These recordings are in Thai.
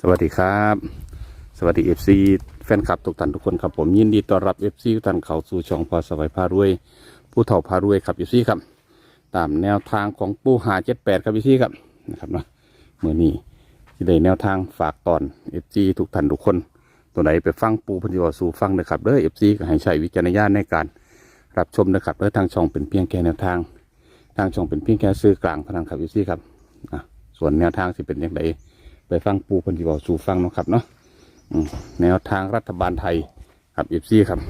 สวัสดีครับ สวัสดีเอฟซีแฟนคลับทุกท่านทุกคนครับผมยินดีต้อนรับเอฟซีทุกท่านเข้าสู่ช่องพอสวัยพารวย ผู้เฒ่าพารวยครับเอฟซีครับ ตามแนวทางของปูหาเจ็ดแปดครับเอฟซีครับนะครับเนาะเมื่อนี้ที่ได้แนวทางฝากตอนเอฟซีทุกท่านทุกคน ตัวไหนไปฟังปูพันธิวสู่ฟังนะครับเด้อเอฟซีก็ให้ใช้วิจารณญาณในการรับชมนะครับเด้อทางช่องเป็นเพียงแค่แนวทาง ทางช่องเป็นเพียงแค่ซื้อกลางเท่านั้นครับเอฟซีครับอะส่วนแนวทางสิเป็นอย่างไร ไปฟังปูเพันธิบอกสู่ฟังเนาะครับเนาะอืมแนวทางรัฐบาลไทยครับเอฟซีครับ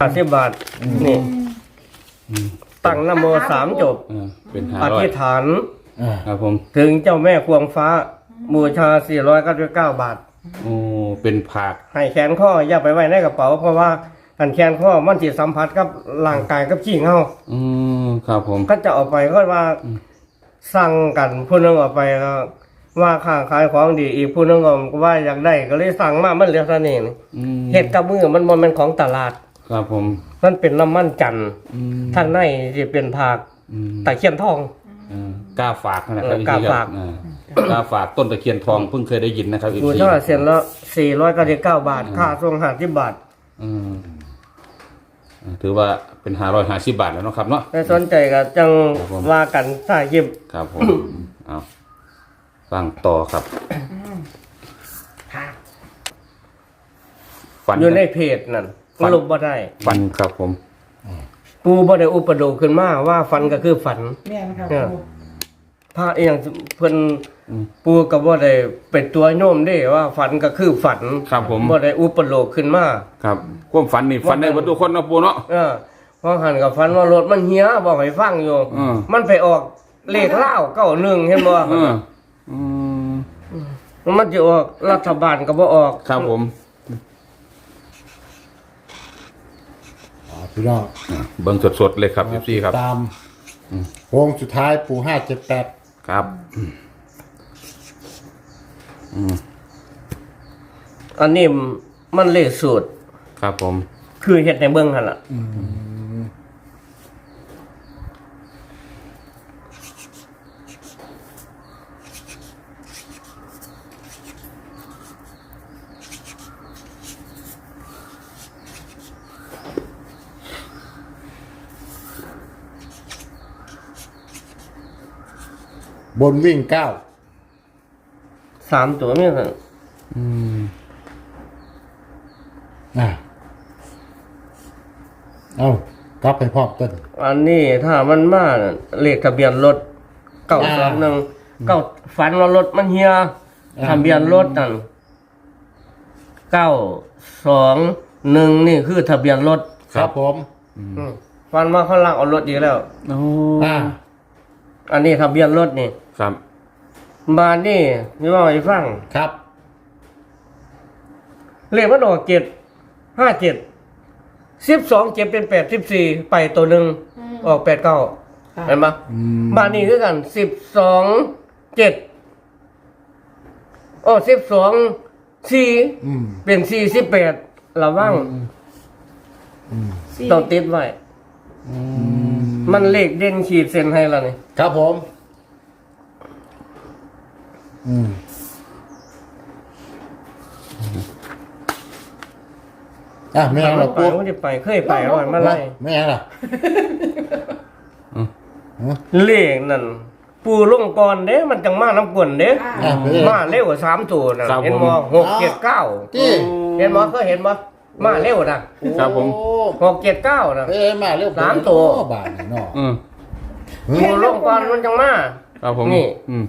ห้าสิบบาทนี่ตั้งนโมสามจบเออเป็นห้าอร้อยธิษฐานครับผม ถึงเจ้าแม่ควงฟ้า บูชา 499 บาท โอ้เป็นผักให้แขนข้ออย่าไปไว้ในกระเป๋า เพราะว่าอันแขนข้อมันจิตสัมผัสกับร่างกายกับขี้เฮาอืมครับผม ก็จะเออกไปก็ว่าสั่งกันผู้หนึงเออกไปก็ว่าค้าขายของดีอีกผู้หนึงก็ว่าอยากได้ก็เลยสั่งมามันเหลือเท่านี้นี่อืมเฮ็ดกับมือมันบ่แม่นของตลาด ครับผมมันเป็นน้ำมันจันทร์อืมทางในสิเป็นผักอืมตะเคียนทอง เออกล้าฝากนะครับเออกล้าฝาก เออ กล้าฝากต้นตะเคียนทองเพิ่งเคยได้ยินนะครับอยู่ FC เท่าไหร่เซ็นละสี่ร้อยเก้าสิบเก้าบาท ค่าส่งห้าสิบบาทอืมเออถือว่าเป็นห้าร้อยห้าสิบบาทแล้วเนาะครับเนาะถ้าสนใจก็จังครับผม ว่ากันถ้ายิบครับผม เอาฟังต่อครับฟันอยู่ในเพจนั่นฝันลบบ่ได้ ฟันครับผม ปูบ่ได้อุปโลกขึ้นมาว่าฝันก็คือฝัน แม่นครับเนี่ยครู พระเอียงเพิ่นอืมปูก็บ่ได้เป็นตัวโน้มเด้ว่าฝันก็คือฝันครับผมบ่ได้อุปโลกขึ้นมาครับความฝันนี่ฝันได้หมดทุกคนเนาะปูเนาะเออเพราะหันกับฝันว่ารถมันเหียบอกให้ฟังอยู่อืมมันไปออกเลขเล่าเก้าหนึ่งเห็นบ่เอออืมมันจะออกรัฐบาลก็บ่ออกครับผมอ่าพี่น้องอะเบิ่งสดๆเลยครับพี่ครับตามโค้งสุดท้ายปูห้าเจ็ดแปด ครับอันนี้มันเลขสูตร ครับผม คือเฮ็ดในเบื้องหั่นล่ะ บนวิ่งเก้าสามตัวนี่น่ะอืมอ่าเอากลับไปพร้อมต้น อันนี้ถ้ามันมาน่ะเลขทะเบียนรถเก้าสองหนึ่งเก้าฝันว่ารถมันเฮียอ่า ทะเบียนรถนั่นเก้าสองหนึ่งนี่คือทะเบียนรถครับผมอืมฝันว่าเขาลากเอารถอีกแล้ว โอ้อ่าอันนี้ทะเบียนรถนี่ ครับมานี่นี่ว่าให้ฟังครับ เลขมันออกเจ็ดห้าเจ็ดสิบสองเจ็ดเป็นแปดสิบสี่ไปตัวหนึ่งออกแปดเก้าเห็นปะอืมบ้านนี้คือกันสิบสองเจ็ดโอ้สิบสองสี่อืมเป็นสี่สิบแปดระวังสี่ต้องติดไว้มันเลขเด่นขีดเส้นให้แล้วนี่ ครับผม อืมอะไม่เอาหรอกไปปูไม่ได้ไปเคยไปอ่อยมาไล่ไม่เอาหรอเลขนั่นปูลงก่อนเด้ มันจังมาน้ำกวนเด้อะไปเลยมาเร็วกว่าสามตัวนะครับเห็นผมบ่หกเจ็ดเก้าที่เห็นบ่เคยเห็นบ่มาเร็วนะครับผมโอ้หกเจ็ดเก้านะเอ้ยมาเร็วสามตัวโอ้บาทนี่เนาะอืมปูลงก่อนมันจังมาครับผมนี่อืม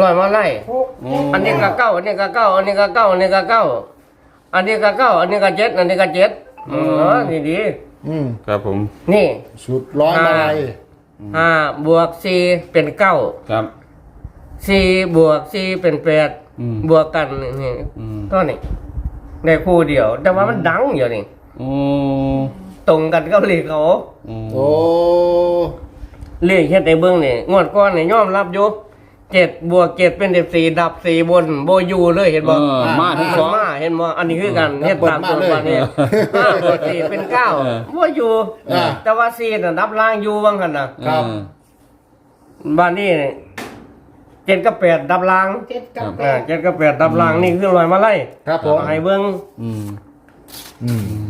ลอยมาไล่หกโอ้อันนี้ก็เก้าอันนี้ก็เก้าอันนี้ก็เก้าอันนี้ก็เก้าอันนี้ก็เก้าอันนี้ก็เจ็ดอันนี้ก็เจ็ดเออนี่ดีอืมครับผม นี่สุดร้อยมาลัยห้าบวกสี่เป็นเก้าครับสี่บวกสี่เป็นแปดอืมบวกกันนี่อืมก็นี่ได้คู่เดียว แต่ว่ามันดังอยู่นี่โอ้ตรงกันกับเลขเขาโอ้โอ้เลขเฮ็ดในเบื้องนี่งวดก้อนนี่ยอมรับอยู่ เจ็ดบวกเจ็ดเป็นเด็บสี่ดับสี่บนโบอยูเลยเห็นบ่เออมาทั้งสองมาเห็นบ่อันนี้คือกันอืมเฮ็ดตามตัวมาเนี่ยห้าบวกสี่เป็นเก้าเออโบอยูอ่า แต่ว่าสี่น่ะดับล่างอยู่ว่างกันน่ะครับ เออ บ้านนี้เนี่ยเจ็ดกับแปดดับล่างเจ็ดกับแปอ่าดเจ็ดกับแปดดับล่างนี่คือลอยมาไล่ครับผม ให้เบิ่งอืมอืม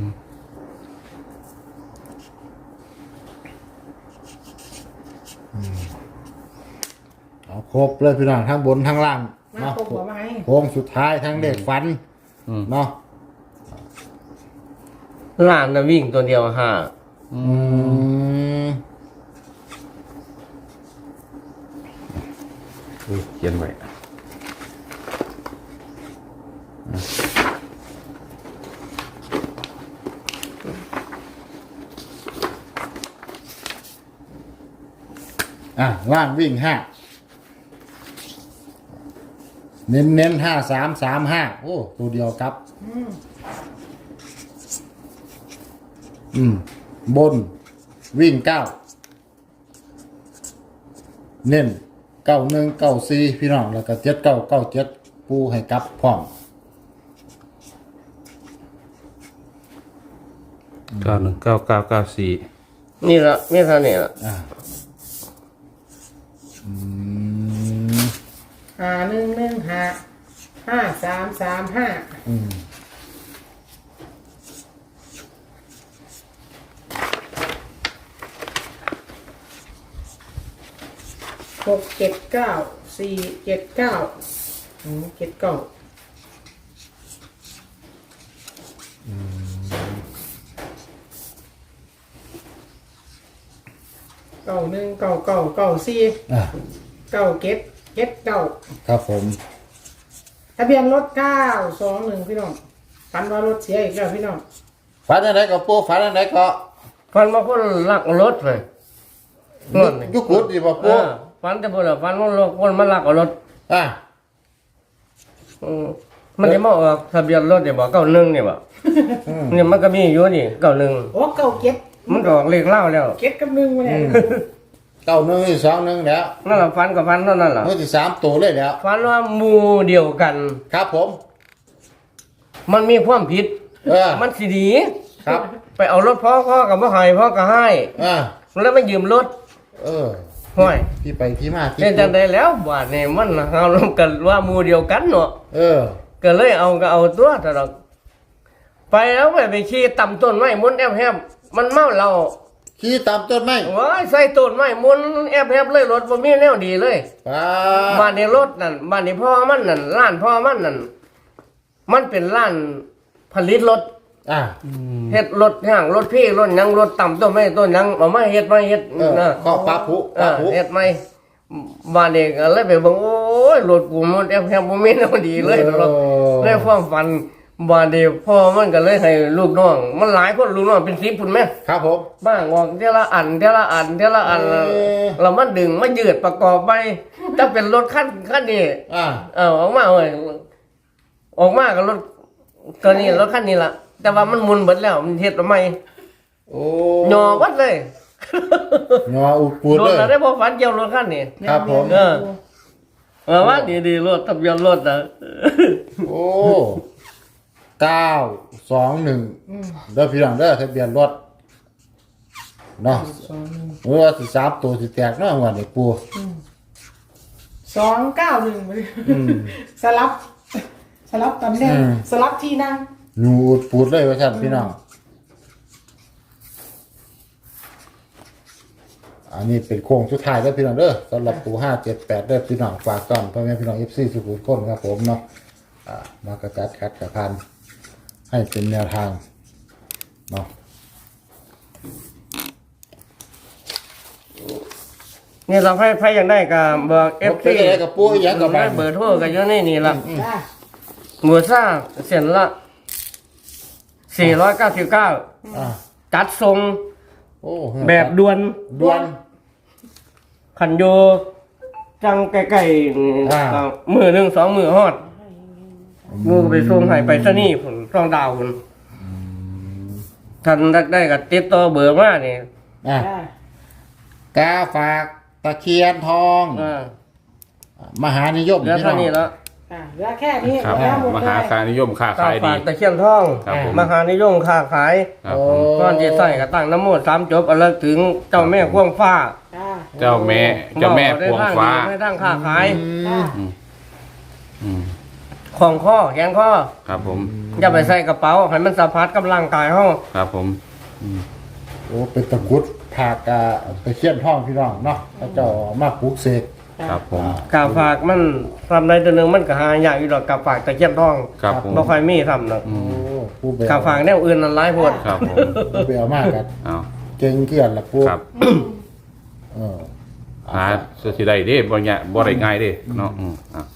เอาครบเลยพี่น้องทั้งบนทั้งล่างมาเนาะครบหัวไม้โค้งสุดท้ายทั้งเด็กฟันอืม เนาะล้านน่ะวิ่งตัวเดียวห้าอือืมมอุ้ยเขียนไว้อะล่างวิ่งห้า เน้นเน้นห้าสามสามห้าโอ้ ตัวเดียวครับอืมอืม บน วิ่งเก้า เน้นเก้าหนึ่งเก้าสี่พี่น้อง แล้วก็เจ็ดเก้าเก้าเจ็ดปูให้กลับพร้อมเก้าหนึ่งเก้าเก้าเก้าสี่นี่ละนี่เท่านี้ละอ่าอืม ห้าหนึ่งหนึ่งห้าห้าสามสามห้าอืมหกเจ็ดเก้าสี่เจ็ดเก้าอืมเจ็ดเก้าเก้าหนึ่งเก้าเก้าเก้าสี่อะเก้าเจ็ด เจ็ดเก้าครับผม ทะเบียนรถเก้าสองหนึ่งพี่น้องฝันว่ารถเสียอีกแล้วพี่น้องฝันอะไรก็ปูฝันอะไรก็ฟันมาคนลักรถเลยรถนี่ยุกุดดีป่ะเอปูอฟันจะพูดอะฟันว่าคนมาลักเอารถอะอืมมันจะมาออกทะเบียนรถเนี่ยบอกเก้าหนึ่งเนี่ยบอกอืมเนี่ยมันก็มีอยู่นี่เก้าหนึ่งโอ้เก้าเจ็ดมันก็ออกเลขเล่าแล้วเจ็ดกับหนึ่งมาเนี่ย เก้าหนึ่งสองหนึ่งแล้วนั่นแหละฟันกับฟันเท่านั้นแหละเมื่อที่สามตัวเลยแล้วฟันว่าหมูเดียวกัน ครับผม มันมีความผิดเออ มันสีดีครับ ไปเอารถพ่อพ่อกับพ่อให้พ่อก็ให้อ่าแล้วไม่ยืมรถเออห้อยที่ไปที่มาที่เป็นจังไดแล้วบาดนี่มันเอาลงกันว่าหมูเดียวกันเนาะเออ ก็เลยเอาก็เอาตัวตลอดไปแล้วไปไปขี่ต่ำต้นไม้มุนแอบแฮบมันเมาเรา ขี่ตามต้นไม้ว้ายใส่ต้นไม้มุนแอบแฮบเลยรถบ่มีแนวดีเลยป้าบ้านในรถนั่นบ้านในพ่อมันนั่นร้านพ่อมันนั่นมันเป็นร้านผลิตรถอ่า เฮ็ดรถย่างรถพี่รถหยังรถต่ำต้นไม้ต้นหยังเอามาเฮ็ดมาเฮ็ดเออนะก็ปลาผุ เอปลาอผุเฮ็ดใหม่บ้านนี้ก็เลยไปเบิ่งโอ้ยรถกูมันแอบแฮบบ่มีแนวดีเลยตลอดในความฝัน บาดเดียวพ่อมันก็เลยให้ลูกน้อง มันหลายคนลูกน้องเป็นสิบพุ่นแม่ครับผม บ้างออกเทละอันเทละอันเทละอันเอ่อ แล้วมันดึงมันยืดประกอบไปถ้าเป็นรถคันคันนี้อ่า เอาออกมาเลยออกมากับรถตัวนี้รถคันนี้ล่ะ แต่ว่ามันหมุนเบิดแล้ว มันเฮ็ดทำไมโอ้หยอวัดเลยยออุดปูดรเลถย อะไรพอฝันเกี่ยวรถคันนี้ ครับผม เออเออว่าดีดีๆรถทะเบียนรถนะ โอ้ เก้าสองหนึ่งเด้อพี่น้องเด้อทะเบียนรถเนาะสองหนึ่งเมื่อสิสามตัวสิแตกเนาะวันนี้ปูสองเก้าหนึ่งไปเลยอืมสลับ สลับตำแหน่งอืมสลับที่นั่งยูอุดปูดเลยว่าท่านพี่น้องอันนี้เป็นโค้งสุดท้ายแล้วพี่น้องเด้อสำหรับปูห้าเจ็ดแปดเด้อพี่น้องฝากต้อนพ่อแม่พี่น้องเอฟซีสุขุมคนครับผมเนาะอ่ามากระจัดคัดกระพัน ให้เป็นแนวทางเนาะนี่เราให้ไพ่ยังได้กับบอกเอฟเป็นอะไรกับปูอีหยังกับบ้านเบอร์โทรกันอยู่ในนี่ละจ้าหมูซ่าเส้นละสี่ร้อยเก้าสิบเก้าอ่าจัดทรงโอ้แบบด่วนด่วนขันโยจังใกล้ๆอ่าก็มือหนึ่งสองมือฮอดมือก็ไปส่งให้ไปซะนี่ผม ต้องดาวผมท่านได้ได้กับติดต่อเบอร์มานี่อะจ้ากาฝากตะเคียนทองอ่ามหานิยมเหลือพี่เท่าน้อง นี้แล้วอ่าเหลือแค่นี้ครับ แล้วหมดมเลหายคานิยมค้าข้าขายดี ฝากตะเคียนทองครับผม มหานิยมค้าขายครับโอ้ผม ก้อนที่ใส่ก็ตั้งน้ำโมสามจบเอาแล้วถึงเจ้าแม่ควงฟ้าจ้าเจ้าแม่เจ้าแม่พวงฟ้า ไม่ตั้งค้าขายจ้าอืม ของข้อแขงข้อครับผม อย่าไปใส่กระเป๋าให้มันสัมผัสกับร่างกายห้องครับผม โอ้เป็นตะกรุดผากกาตะเคียนทองพี่น้องเนาะพระเจ้ามาปลูกเสกครับผม กาฝากมันทำได้ตัวหนึงมันก็หายากอยู่ดอกกาฝากตะเคียนทองครับผม บ่ค่อยมีทำดอกโอ้ผู้เบลกาฝากแนวอื่นนั่นหลายโพดครับผมผู้เบลมากกันเอาเก่งเกลียนละผู้ครับเออหาสุดที่ได้เด้บ่เนี่ยบ่ได้ง่ายเด้เนาะอืมอะเอา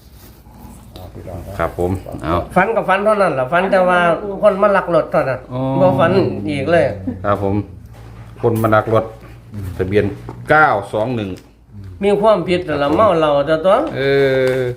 พี่น้องนะครับผม เอา ฟันกับฟันเท่านั้นล่ะฟันแต่ว่าคนมาลักรถเท่านั้นอ๋อ บ่ฟันอีกเลยครับผม คนมาดักรถทะเบียน 921 มีความผิดแต่ละเมาเราแต่ตัว เออ